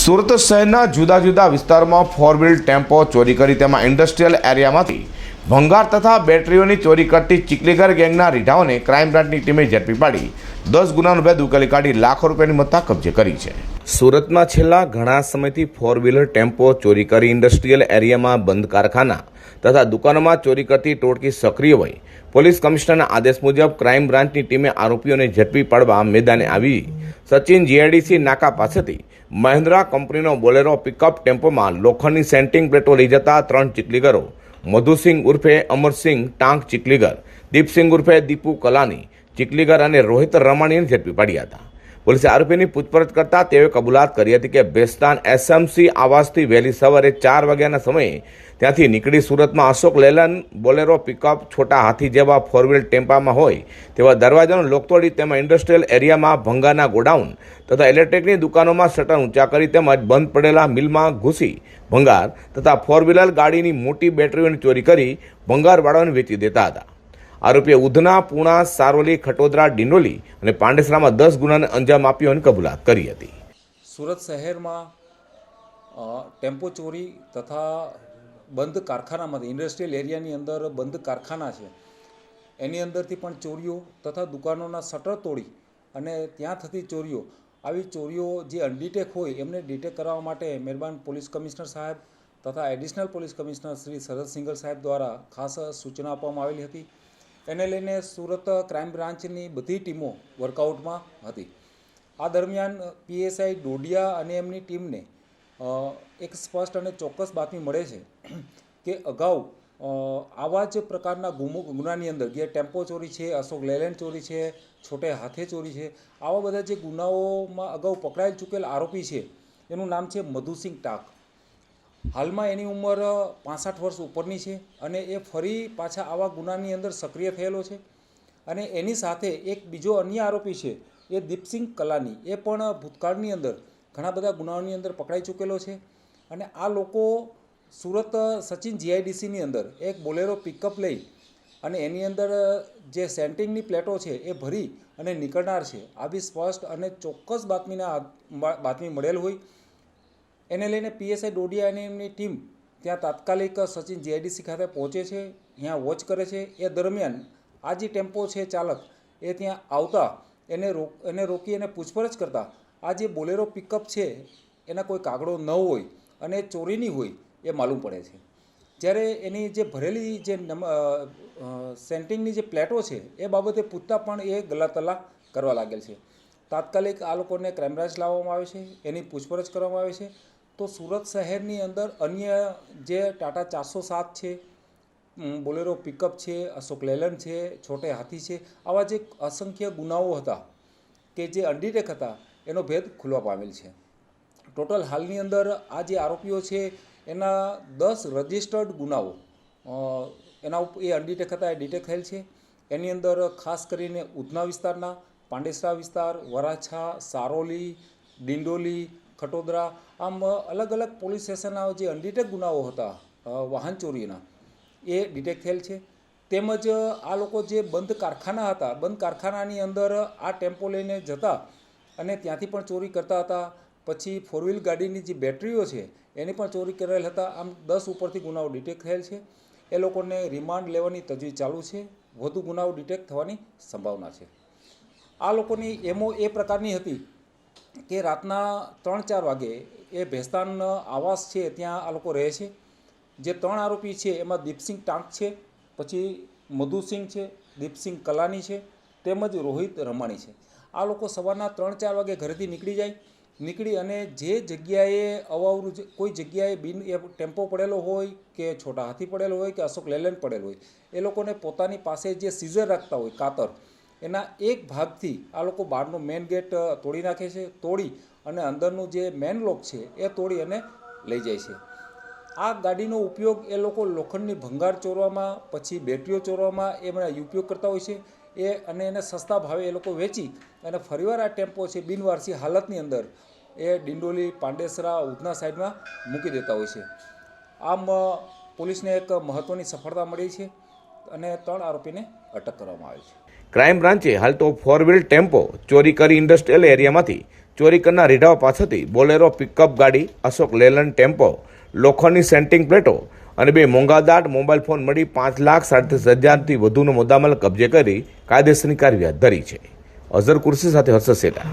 સુરત શહેરના જુદા જુદા વિસ્તારમાં ફોર વ્હીલ ટેમ્પો ચોરી કરી તેમાં ઇન્ડસ્ટ્રીયલ એરિયામાંથી ભંગાર તથા બેટરીઓની ચોરી કરતી ચીકલીગર ગેંગના રીઢાઓને ક્રાઇમ બ્રાન્ચની ટીમે ઝડપી પાડી. દસ ગુનાનો ભેદ ઉકેલી કાઢી લાખો રૂપિયાની મત્તા કબજે કરી છે. સુરતમાં છેલ્લા ઘણા સમયથી ફોર વ્હીલર ટેમ્પો ચોરી કરી ઇન્ડસ્ટ્રીયલ એરિયામાં બંધ કારખાના તથા દુકાનોમાં ચોરી કરતી ટોળકી સક્રિય હોય પોલીસ કમિશનરના આદેશ મુજબ ક્રાઇમ બ્રાન્ચની ટીમે આરોપીઓને ઝડપી પાડવા મેદાને આવી. સચિન જીઆઈડીસી નાકા પાસેથી મહિન્દ્રા કંપનીનો બોલેરો પિકઅપ ટેમ્પોમાં લોખંડની સેન્ટિંગ પ્લેટો લઈ જતા ત્રણ ચીકલીગરો મધુસિંહ ઉર્ફે અમરસિંહ ટાંક ચીકલીગર દીપસિંહ ઉર્ફે દીપુ કલાની ચીકલીગર અને રોહિત રમાણીને ઝડપી પાડ્યા હતા. પોલીસે આરોપીની પૂછપરછ કરતા તેઓએ કબૂલાત કરી હતી કે બેસ્તાન એસએમસી આવાસથી વહેલી સવારે ચાર વાગ્યાના સમયે ત્યાંથી નીકળી સુરતમાં અશોક લેલન બોલેરો પિકઅપ છોટા હાથી જેવા ફોર વ્હીલ ટેમ્પામાં હોય તેવા દરવાજાનો લોક તોડી તેમાં ઇન્ડસ્ટ્રીયલ એરિયામાં ભંગારના ગોડાઉન તથા ઇલેક્ટ્રિકની દુકાનોમાં શટર ઊંચા કરી તેમજ બંધ પડેલા મિલમાં ઘૂસી ભંગાર તથા ફોર વ્હીલર ગાડીની મોટી બેટરીઓની ચોરી કરી ભંગારવાળાઓને વેચી દેતા હતા. આરોપીએ ઉધના, પૂણા સારોલી ખટોદરા, ડિંડોલી અને પાંડેસરામાં દસ ગુનાને અંજામ આપ્યો અને કબૂલાત કરી હતી. સુરત શહેરમાં ટેમ્પો ચોરી તથા બંધ કારખાનામાંથી, ઇન્ડસ્ટ્રીયલ એરિયાની અંદર બંધ કારખાના છે. એની અંદરથી પણ ચોરીઓ તથા દુકાનોના શટર તોડી અને ત્યાં થતી ચોરીઓ. આવી ચોરીઓ જે અનડિટેક હોય, એમને ડિટેક કરવા માટે મહેરબાન પોલીસ કમિશનર સાહેબ તથા additional police commissioner Shri Sharad Singhal સાહેબ દ્વારા ખાસ સૂચના આપવામાં આવેલી હતી. એને લઈને સુરત ક્રાઇમ બ્રાન્ચની બધી ટીમો વર્કઆઉટમાં હતી. આ દરમિયાન પીએસઆઈ ડોડિયા અને એમની ટીમને એક સ્પષ્ટ અને ચોક્કસ બાતમી મળે છે કે અગાઉ આવા જ પ્રકારના ગુમો, ગુનાની અંદર, જે ટેમ્પો ચોરી છે, અશોક લેલેન્ડ ચોરી છે, છોટે હાથે ચોરી છે, આવા બધા જે ગુનાઓમાં અગાઉ પકડાઈ ચૂકેલ આરોપી છે, એનું નામ છે મધુસિંહ ટાક. હાલમાં એની ઉંમર પાસઠ વર્ષ ઉપરની છે અને એ ફરી પાછા આવા ગુનાની અંદર સક્રિય થયેલો છે. અને એની સાથે એક બીજો અન્ય આરોપી છે, એ દીપસિંહ કલાની. એ પણ ભૂતકાળની અંદર ઘણા બધા ગુનાઓની અંદર પકડાઈ ચૂકેલો છે. અને આ લોકો સુરત સચિન જીઆઈડીસીની અંદર એક બોલેરો પિકઅપ લઈ અને એની અંદર જે સેન્ટિંગની પ્લેટો છે એ ભરી અને નીકળનાર છે. આવી સ્પષ્ટ અને ચોક્કસ બાતમીના બાતમી મળેલ હોય એને લઈને પીએસઆઈ ડોડિયા અને એમની ટીમ ત્યાં તાત્કાલિક સચિન જીઆઈડીસી ખાતે પહોંચે છે ત્યાં વોચ કરે છે. એ દરમિયાન આ જે ટેમ્પો છે ચાલક, એ ત્યાં આવતા એને રોક એને રોકી અને પૂછપરછ કરતા આ જે બોલેરો પિકઅપ છે, એના કોઈ કાગળો ન હોય અને ચોરીની હોય એ માલુમ પડે છે. જ્યારે એની જે ભરેલી જે નમ સેન્ટિંગની જે પ્લેટો છે, એ બાબતે પૂછતા પણ એ ગલાતલા કરવા લાગેલ છે. તાત્કાલિક આ લોકોને ક્રાઇમ બ્રાન્ચ લાવવામાં આવે છે, એની પૂછપરછ કરવામાં આવે છે. તો સુરત શહેરની અંદર અન્ય જે ટાટા ચારસો સાત છે બોલેરો પિકઅપ છે, અશોક લેલન છે, છોટે હાથી છે, આવા જે અસંખ્ય ગુનાઓ હતા કે જે અનડિટેક હતા, એનો ભેદ ખુલવા પામેલ છે. ટોટલ હાલની અંદર આ જે આરોપીઓ છે, એના દસ રજિસ્ટર્ડ ગુનાઓ એના ઉપર એ અનડિટેક હતા, એ ડિટેક થયેલ છે. એની અંદર ખાસ કરીને ઉધના વિસ્તારના, પાંડેસરા વિસ્તાર, વરાછા, સારોલી, ડિંડોલી ખટોદરા, આમ અલગ અલગ પોલીસ સ્ટેશનના જે અનડિટેક ગુનાઓ હતા વાહન ચોરીના, એ ડિટેક થયેલ છે. તેમજ આ લોકો જે બંધ કારખાના હતા, બંધ કારખાનાની અંદર આ ટેમ્પો લઈને જતા અને ત્યાંથી પણ ચોરી કરતા હતા. પછી ફોર વ્હીલ ગાડીની જે બેટરીઓ છે, એની પણ ચોરી કરેલ હતા. આમ, દસ ઉપરથી ગુનાઓ ડિટેક્ટ થયેલ છે. એ લોકોને રિમાન્ડ લેવાની તજવીજ ચાલુ છે. વધુ ગુનાઓ ડિટેક્ટ થવાની સંભાવના છે. આ લોકોની એમો એ પ્રકારની હતી. કે રાતના ત્રણ ચાર વાગે એ ભેસ્તાન આવાસ છે, ત્યાં આ લોકો રહે છે. જે ત્રણ આરોપી છે, એમાં દીપસિંહ ટાંક છે, પછી મધુસિંહ છે, દીપસિંહ કલાની છે, તેમજ રોહિત રમાણી છે. આ લોકો સવારના ત્રણ ચાર વાગે ઘરેથી નીકળી જાય, નીકળી અને જે જગ્યાએ અવાવરું કોઈ જગ્યાએ બિન એ ટેમ્પો પડેલો હોય કે છોટા હાથી પડેલો હોય કે અશોક લેલેન્ડ પડેલો હોય, એ લોકોને પોતાની પાસે જે સીઝર રાખતા હોય, કાતર એના એક ભાગથી આ લોકો બહારનો મેન ગેટ તોડી નાખે છે, તોડી અને અંદરનું જે મેન લોક છે, એ તોડી અને લઈ જાય છે. આ ગાડીનો ઉપયોગ એ લોકો લોખંડની ભંગાર ચોરવામાં, પછી બેટરીઓ ચોરવામાં એમના ઉપયોગ કરતા હોય છે. એ અને એને સસ્તા ભાવે એ લોકો વેચી અને ફરીવાર આ ટેમ્પો છે, બિનવારસી હાલતની અંદર એ ડિંડોલી, પાંડેસરા, ઉધના સાઈડમાં મૂકી દેતા હોય છે. આમ પોલીસને એક મહત્ત્વની સફળતા મળી છે અને ત્રણ આરોપીને અટક કરવામાં આવી છે. ક્રાઇમ બ્રાન્ચે હાલ તો ફોર વ્હીલ ટેમ્પો ચોરી કરી ઇન્ડસ્ટ્રીયલ એરિયામાંથી ચોરી કરનાર રીઢાઓ પાસેથી બોલેરો પિકઅપ ગાડી, અશોક લેલન ટેમ્પો, લોખંડની સેન્ટિંગ પ્લેટો અને બે મોંઘાદાટ મોબાઈલ ફોન મળી પાંચ લાખ સાડત્રીસ હજારથી વધુનો મુદ્દામાલ કબજે કરી કાયદેસરની કાર્યવાહી હાથ ધરી છે. અઝર કુર્સી સાથે હર્ષદ સેટા.